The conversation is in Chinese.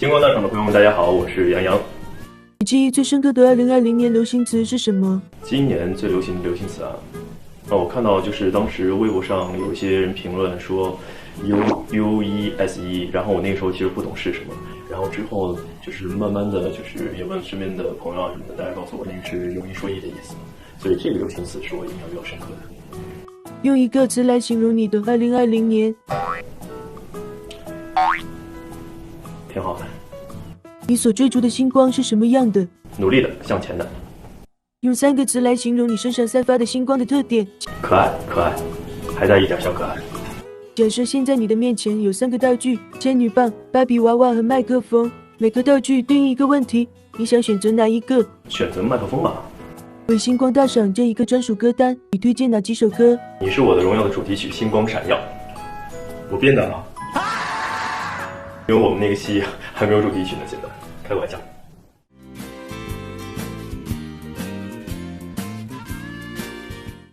星光大厂的朋友们，大家好，我是杨洋。你记忆最深刻的二零二零年流行词是什么？今年最流行的流行词啊，啊，我看到就是当时微博上有一些人评论说 U U E S E，然后我那个时候其实不懂是什么，然后之后就是慢慢的就是也问身边的朋友啊什么的，大家告诉我那个是用一说一的意思，所以这个流行词是我印象比较深刻的。用一个词来形容你的二零二零年，挺好的，你所追逐的星光是什么样的？努力的，向前的，用三个词来形容你身上散发的星光的特点。可爱可爱，还带一点小可爱。假设现在你的面前有三个道具：仙女棒、芭比娃娃和麦克风，每个道具对应一个问题，你想选择哪一个？选择麦克风吧，为星光大赏这一个专属歌单，你推荐哪几首歌？你是我的荣耀的主题曲《星光闪耀》，我编的啊，因为我们那个戏还没有主题曲呢，现在开个玩笑。